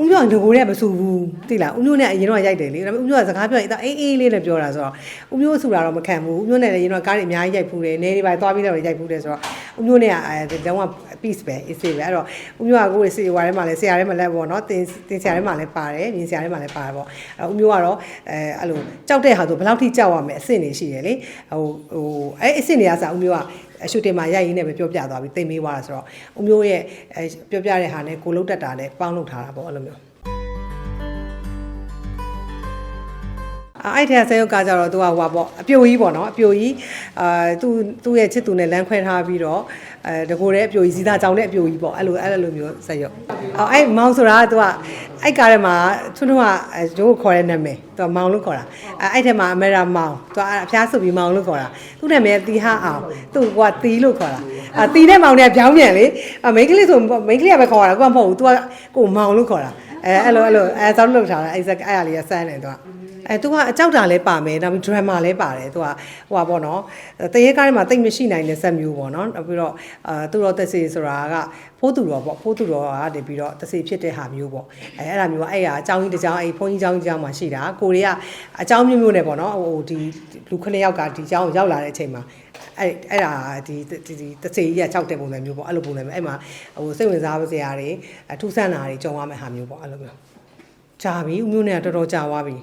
ဦးမျိုးကငကိုတဲ့မဆူဘူးသိလားဦးမျိုးနဲ့အရင်တော့ရိုက်တယ်လေဒါပေမဲ့ဦးမျိုးကစကားပြောရင်အေးအေးလေးနဲ့ပြောတာဆိုတော့ဦးမျိုးဆူတာတော့မခံဘူးဦးမျိုးနဲ့လည်းအရင်တော့ကားတွေအများကြီးရိုက်ဖူးတယ်နေတွေပါသွားပြီးတော့ရိုက်ဖူးတယ်ဆိုတော့ဦးမျိုးနဲ့ကအဲလုံးဝ peace ပဲ easy ပဲအဲ့တော့ဦးမျိုးကကိုယ်စီဝါထဲမှာလည်းဆရာထဲမှာလည်းပေါ့နော်တင်တင်ဆရာထဲမှာလည်းပါတယ်မြင်ဆရာထဲမှာလည်းပါတယ်ပေါ့အဲ့ဦးမျိုးကတော့အဲအဲ့လိုကြောက်တဲ့ဟာဆိုဘယ်လောက်ထိကြောက်ရမလဲအဆင့်နေရှိတယ်လေဟိုဟိုအဲ့အဆင့်တွေကစားဦးမျိုးကအရှုတင်မှာရိုက်ရင်းနဲ့ပဲပြောပြသွားပြီးတိတ်မေးသွားတာဆိုတော့ဦးမျိုးရဲ့အဲပြောပြတဲ့ဟာနဲ့ကိုလုံးတက်တာနဲ့ပေါင်းလုပ်ထားတာပေါ့အဲ့လိုမျိုးအဲ့ထဲဆဲရုပ်ကကြတော့သူကဟိုပါပေါ့အပြိုကြီးပေါ့နော်အပြိုကြီးအာသူသူ့ရဲ့ချစ်သူနဲ့လမ်းခွဲထားပြီးတော့ အဲတကိုယ်တဲ့အပြိုကြီးစီသားကြောင်တဲ့အပြိုကြီးပေါ့အဲ့လိုအဲ့လိုမျိုးဆက်ရုပ်အော်အဲ့မောင်ဆိုတာကသူကအဲ့ကားထဲမှာထွန်းထွန်းကရိုးခေါ်တဲ့နာမည်သူကမောင်လို့ခေါ်တာအဲ့အဲ့ထဲမှာအမေရာမောင်သူကအဖျားဆုပ်ပြီးမောင်လို့ခေါ်တာသူ့နာမည်တီဟာအောင်သူ့ကတီလို့ခေါ်တာအာတီတဲ့မောင်နဲ့ပြောင်းပြန်လေအမိန်းကလေးဆိုမိန်းကလေးကပဲခေါ်တာကိုကမဟုတ်ဘူးသူကကိုမောင်လို့ခေါ်တာအဲအဲ့လိုအဲ့လိုအဲစောင်းလုပ်ထားတာအဲ့ဇက်အဲ့အရာလေးကစမ်းတယ်သူက အဲသူကအကြောက်တာလည်းပါမယ်နောက်ပြီး drama လည်းပါတယ်သူကဟိုပါပေါ့နော်တရေကားထဲမှာတိတ်မရှိနိုင်တဲ့ဆက်မျိုးပေါ့နော်နောက်ပြီးတော့အာသူတော်တဆေဆိုတာကဖိုးသူတော်ပေါ့ဖိုးသူတော်ကနေပြီးတော့တဆေဖြစ်တဲ့ဟာမျိုးပေါ့အဲအဲ့ဒါမျိုးကအဲ့ဟာအကြောင်းကြီးတစ်ကြောင်းအဲ့ဘုန်းကြီးအကြောင်းကြီးကြောင်းမှာရှိတာကိုရီးယားအကြောင်းမျိုးမျိုးနဲ့ပေါ့နော်ဟိုဒီလူခဏယောက်ကဒီအကြောင်းရောက်လာတဲ့အချိန်မှာအဲ့အဲ့ဒါဒီဒီတဆေကြီးက၆တဲ့ပုံစံမျိုးပေါ့အဲ့လိုပုံစံမျိုးအဲ့မှာဟိုစိတ်ဝင်စားစရာတွေထူးဆန်းတာတွေကြုံရမယ့်ဟာမျိုးပေါ့အဲ့လိုမျိုးကြာပြီဦးမျိုးနဲ့တော်တော်ကြာသွားပြီ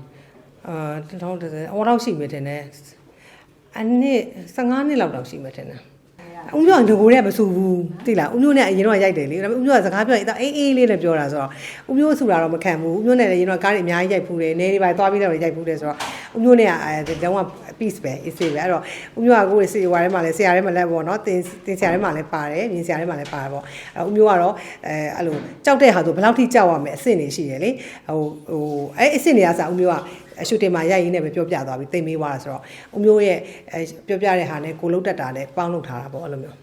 အာတောင်းတယ်အဝတော့ရှိမှထင်တယ်အနှစ်15နှစ်လောက်တော့ရှိမှထင်တယ်ဦးမျိုးကငကိုတဲ့မဆူဘူးသိလားဦးမျိုးနဲ့အရင်တော့ရိုက်တယ်လေဒါပေမဲ့ဦးမျိုးကစကားပြောရင်အေးအေးလေးနဲ့ပြောတာဆိုတော့ဦးမျိုးဆူတာတော့မခံဘူးဦးမျိုးနဲ့လည်းအရင်တော့ကားတွေအများကြီးရိုက်ဖူးတယ်နေတွေပါသွားပြီးတော့ရိုက်ဖူးတယ်ဆိုတော့ဦးမျိုးနဲ့ကအဲလုံးဝ peace ပဲ easy ပဲအဲ့တော့ဦးမျိုးကကိုယ်စီဝါထဲမှာလည်းဆရာထဲမှာလည်းပေါ့နော်တင်တင်ဆရာထဲမှာလည်းပါတယ်မြင်ဆရာထဲမှာလည်းပါတယ်ပေါ့အဲ့ဦးမျိုးကတော့အဲအဲ့လိုကြောက်တဲ့ဟာဆိုဘယ်လောက်ထိကြောက်ရမလဲအဆင့်နေရှိတယ်လေဟိုဟိုအဲ့အဆင့်တွေကစားဦးမျိုးကအရှုတင်မှာရိုက်ရင်းနဲ့ပဲပြောပြသွားပြီးတိတ်မေးသွားတာဆိုတော့ဦးမျိုးရဲ့အဲပြောပြတဲ့ဟာနဲ့ကိုလုံးတက်တာနဲ့ပေါင်းလုပ်ထားတာပေါ့အဲ့လိုမျိုး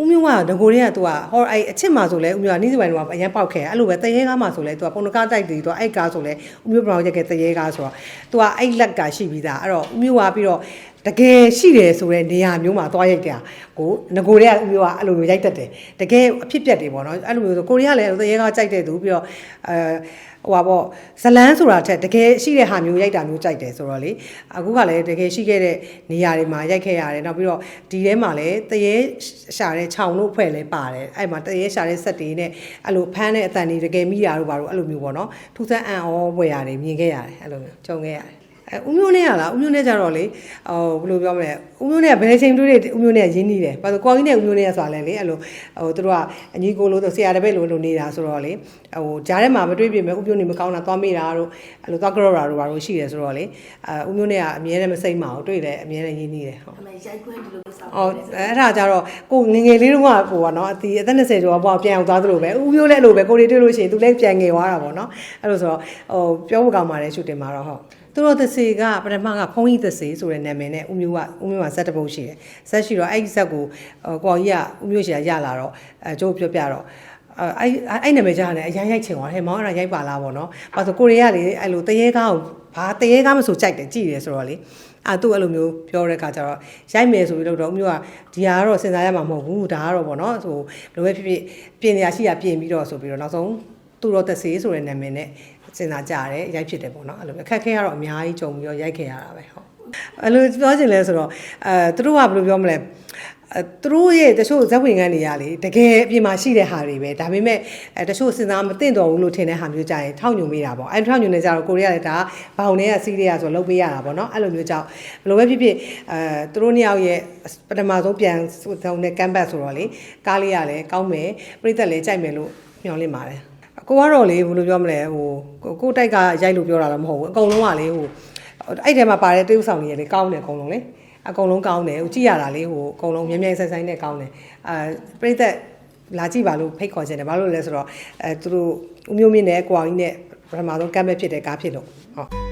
ဦးမျိုးကငကိုတွေကသူကဟောအဲ့အချစ်မှာဆိုလဲဦးမျိုးကနေ့စီပိုင်းတော့အရင်ပေါက်ခဲ့အဲ့လိုပဲတရေကားမှာဆိုလဲသူကပုံနကားတိုက်ပြီးတော့အဲ့ကားဆိုလဲဦးမျိုးဘရောင်ရက်ခဲ့တရေကားဆိုတော့သူကအဲ့လက်ကရှိပြီးသားအဲ့တော့ဦးမျိုးကပြီးတော့ တကယ်ရှိတယ်ဆိုတဲ့နေရာမျိုးမှာသွားရိုက်တယ်ကိုငကိုတွေကဦးမျိုးကအဲ့လိုမျိုးရိုက်တတ်တယ်တကယ်အဖြစ်ပြက်တွေပေါ့နော်အဲ့လိုမျိုးဆိုကိုရီးယားလည်းတရေကားကြိုက်တဲ့သူပြီးတော့အဲဟိုပါပေါ့ဇလန်းဆိုတာထက်တကယ်ရှိတဲ့ဟာမျိုးရိုက်တာမျိုးကြိုက်တယ်ဆိုတော့လေအခုကလည်းတကယ်ရှိခဲ့တဲ့နေရာတွေမှာရိုက်ခဲ့ရတယ်နောက်ပြီးတော့ဒီထဲမှာလည်းတရေရှာတဲ့ခြောင်တို့ဖွဲ့လဲပါတယ်အဲ့မှာတရေရှာတဲ့ဆက်တွေနဲ့အဲ့လိုဖမ်းတဲ့အတန်တွေတကယ်မိတာတို့ဘာလို့အဲ့လိုမျိုးပေါ့နော်ထူးဆန်းအံ့ဩဝယ်ရတယ်မြင်ခဲ့ရတယ်အဲ့လိုမျိုးကြုံခဲ့ရတယ် အဲဦးမျိုးနဲ့ကလားဦးမျိုးနဲ့ကြတော့လေဟိုဘယ်လိုပြောမလဲဦးမျိုးနဲ့ကဘယ်ချိန်တွေ့တဲ့ဦးမျိုးနဲ့ရင်းနှီးတယ်ဘာလို့ကိုင်းနဲ့ဦးမျိုးနဲ့ဆိုတာလဲလေအဲ့လိုဟိုသူတို့ကအညီကိုလို့ဆိုဆရာတပည့်လို့လို့နေတာဆိုတော့လေဟိုဂျားထဲမှာမတွေ့ပြင်မဲ့ဦးမျိုးနေမကောင်းတာသွားမိတာတို့အဲ့လိုသွားကြောတာတို့ဘာလို့ရှိတယ်ဆိုတော့လေအဲဦးမျိုးနဲ့ကအမြဲတမ်းမစိမ့်မအောင်တွေ့တယ်အမြဲတမ်းရင်းနှီးတယ်ဟုတ်အမေရိုက်ခွင့်ဒီလိုလုပ်ဆောင်အော်အဲ့ဒါကြတော့ကိုငယ်ငယ်လေးတုန်းကကိုကနော်အတီအသက်20ကျော်ကပေါ့ပြန်အောင်သွားသလိုပဲဦးမျိုးလည်းအဲ့လိုပဲကိုတွေတွေ့လို့ရှိရင်သူလည်းပြန်ငယ်သွားတာပေါ့နော်အဲ့လိုဆိုတော့ဟိုပြောဖို့ကောင်းပါတယ်ရှုတင်မှာတော့ဟုတ် သူတို့သစေကပထမကဖုံးကြီးသစေဆိုတဲ့နာမည်နဲ့ဦးမျိုးကဦးမျိုးကဇက်တပုတ်ရှိတယ်ဇက်ရှိတော့အဲ့ဒီဇက်ကိုကိုအောင်ကြီးကဦးမျိုးရှိရရလာတော့အဲကျိုးပြောပြတော့အဲ့အဲ့နာမည်ကြားတယ်အရင်ရိုက်ချင်သွားတယ်မောင်အဲ့ဒါရိုက်ပါလားပေါ့နော်။ဘာလို့ကိုရီးယားလေအဲ့လိုတရေကားကိုဘာတရေကားမဆိုကြိုက်တယ်ကြည်တယ်ဆိုတော့လေအာသူ့အဲ့လိုမျိုးပြောတဲ့အခါကျတော့ရိုက်မယ်ဆိုပြီးတော့ဦးမျိုးကဒီဟာကတော့စဉ်းစားရမှာမဟုတ်ဘူးဒါကတော့ပေါ့နော်ဟိုလိုပဲဖြစ်ဖြစ်ပြင်နေရရှိရပြင်ပြီးတော့ဆိုပြီးတော့နောက်ဆုံး သူတော်သက်စေးဆိုတဲ့နာမည်နဲ့စဉ်းစားကြတယ်ရိုက်ဖြစ်တယ်ပေါ့နော်အဲ့လိုပဲအခက်ခဲကတော့အများကြီးကြုံပြီးတော့ရိုက်ခဲ့ရတာပဲဟုတ်အဲ့လိုပြောချင်လဲဆိုတော့အဲသူတို့ကဘယ်လိုပြောမလဲအဲသူတို့ရဲ့တချို့ဇက်ဝင်ခန်းတွေရလေတကယ်အပြင်မှာရှိတဲ့ဟာတွေပဲဒါပေမဲ့အဲတချို့စဉ်းစားမသိတော့ဘူးလို့ထင်တဲ့ဟာမျိုးကြရင်ထောက်ညုံမိတာပေါ့အဲထောက်ညုံနေကြတော့ကိုရီးယားလည်းဒါဘောင်ထဲကစီးတွေကဆိုလုပ်ပေးရတာပေါ့နော်အဲ့လိုမျိုးကြောင့်ဘယ်လိုပဲဖြစ်ဖြစ်အဲသူတို့နှစ်ယောက်ရဲ့ပထမဆုံးပြန်ဆုံးတဲ့ campus ဆိုတော့လေကားလေးကလည်းကောင်းမယ်ပြိသက်လည်းကြိုက်မယ်လို့မျှော်လင့်ပါတယ် ကိုကတော့လေဘယ်လိုပြောမလဲဟိုကိုတိုက်ကရိုက်လို့ပြောတာတော့မဟုတ်ဘူးအကုန်လုံးကလေဟိုအဲ့ထဲမှာပါတဲ့တရုပ်ဆောင်တွေလေကောင်းတယ်အကုန်လုံးလေအကုန်လုံးကောင်းတယ်ဟိုကြည့်ရတာလေဟိုအကုန်လုံးမြဲမြဲဆိုင်ဆိုင်နဲ့ကောင်းတယ်အာပြိသက်လာကြည့်ပါလို့ဖိတ်ခေါ်ခြင်းတယ်ဘာလို့လဲဆိုတော့အဲသူတို့ဦးမျိုးမြင့်နဲ့ကိုအောင်ကြီးနဲ့ပထမဆုံးကမ်းမဲ့ဖြစ်တဲ့ကားဖြစ်လို့ဟုတ်